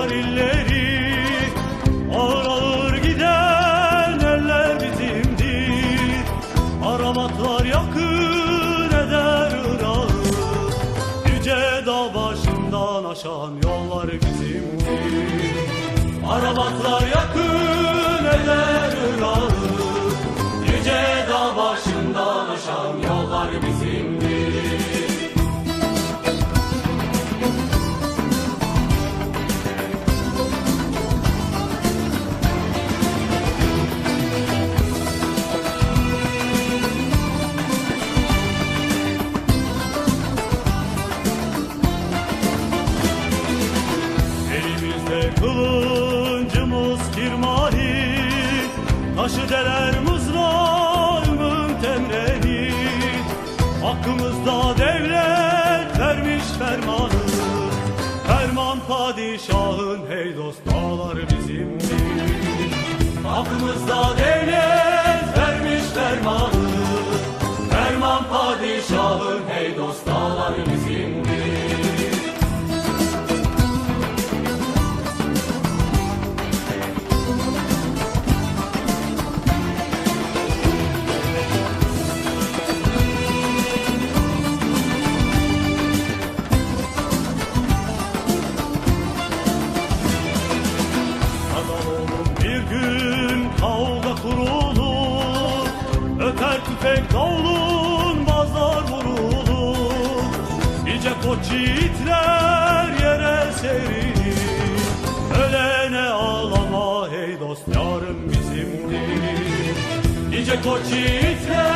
açar illeri Ağır ağır giden eller bizimdir Aramatlar yakın eder Irak'ı Yüce dağ başından aşan yollar bizimdir Aramatlar yakın kılıncımız kirmani Taşı deler mızrağımın temreni. Hakkımızda devlet vermiş fermanı Ferman padişahın hey dost dağlar bizimdir Hakkımızda devlet vermiş fermanı Ferman padişahın hey dost dağlar bizimdir kavga kurulur Öter tüfek davulun bazar vurulur. Nice koç yiğitler yere serilir. Ölene ağlama hey dost yarın bizimdir. Nice koç yiğitler